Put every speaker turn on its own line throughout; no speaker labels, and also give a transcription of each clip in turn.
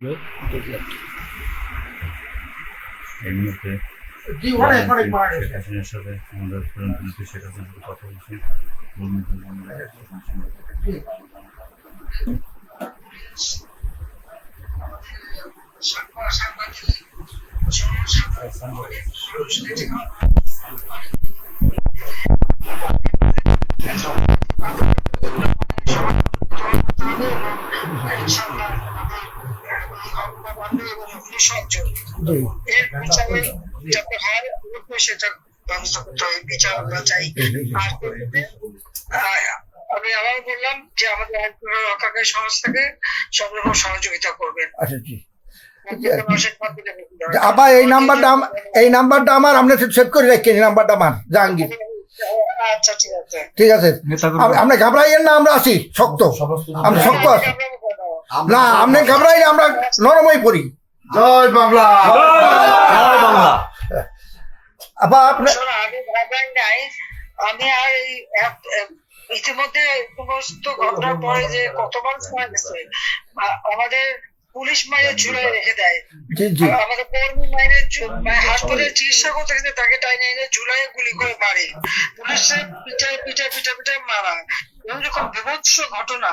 দেখলাম
এর মধ্যে
জি অনেক অনেক মারা গেছে
শেখ হাসিনার সাথে আমাদের প্রধানমন্ত্রী শেখ হাসিনার সাথে কথা বলছি আমরা
জি। জি
এর বিচারে যাতে হয় সেটা ব্যবস্থা করতে হবে বিচার আমরা চাই। আর আমি আবার বললাম যে আমাদের রক্ষাকারী সংস্থাকে সব রকম সহযোগিতা করবেন।
আচ্ছা জি। আবার এই নাম্বারটা এই নাম্বারটা আমার আপনি সেভ করে রাখেন এই নাম্বারটা আমার জাহাঙ্গীর।
আচ্ছা ঠিক আছে।
ঠিক আছে। আপ- আপনি ঘাবড়াইয়েন না আমরা আছি শক্ত। আমরা শক্ত আছি। না আপনি ঘাবড়াই না আমরা নরমই পড়ি।
জয় বাংলা।
জয় বাংলা।
আবার আপনার
শোনো, আমি ভাবেন নাই আমি আর এই ইতিমধ্যে সমস্ত ঘটনার পরে যে কত মানুষ মারা গেছে আমাদের পুলিশ মায়ের ঝুলাই রেখে দেয়।
জি জি।
আমাদের কর্মী মায়ের হাসপাতালে চিকিৎসা করতে গেছে তাকে টাইনে এনে ঝুলাই গুলি করে মারে। পুলিশের পিঠায় পিঠায় পিঠা পিঠায় মারা। এরকম বিভৎস ঘটনা।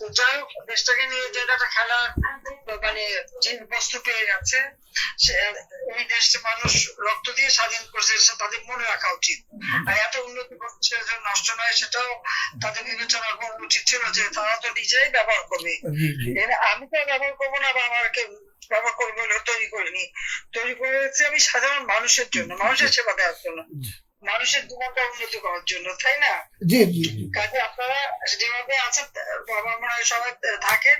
তো যাই হোক দেশটাকে নিয়ে যে একটা খেলার মানে বস্তু পেয়ে যাচ্ছে এই দেশে মানুষ রক্ত দিয়ে স্বাধীন করছে তাদের মনে রাখা উচিত। আর এত উন্নতি করছে নষ্ট নয় সেটাও তাদের বিবেচনা করা উচিত ছিল যে তারা তো নিজেই ব্যবহার করবে। আমি তো আর ব্যবহার করব না বা আমাকে ব্যবহার করব বলে তৈরি করিনি। তৈরি করেছি আমি সাধারণ মানুষের জন্য মানুষের সেবা দেওয়ার জন্য। মানুষের জীবনটা উন্নতি করার জন্য তাই না?
জি জি
কাজে আপনারা যেভাবে আছেন বাবা হয় সবাই থাকেন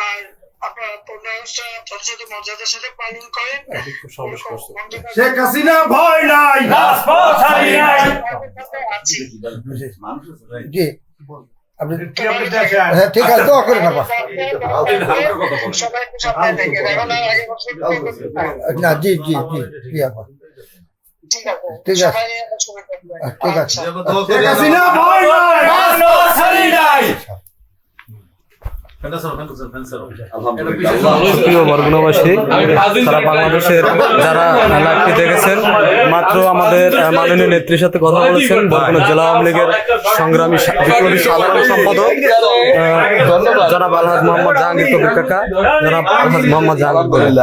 আর আপনারা ব্যবস্থা যথাযথ মর্যাদার সাথে পালন করেন।
শেখ হাসিনা ভয় নাই
জি। আপনি হ্যাঁ ঠিক আছে দোয়া করে পারবা
সবাই একটু সাবধানে থাকেন এখন আর আগে বছর
না জি জি জি জি
ঠিক আছে।
ঠিক আছে।
প্রিয় বরগুনাবাসী সারা বাংলাদেশের যারা লাইভটি দেখেছেন মাত্র আমাদের মাননীয় নেত্রীর সাথে কথা বলেছেন বরগুনা জেলা আওয়ামী লীগের সংগ্রামী বিপ্লবী সাধারণ সম্পাদক জনাব আলহাজ মোহাম্মদ জাহাঙ্গীর কবির কাকা জনাব আলহাজ মোহাম্মদ জাহাঙ্গীর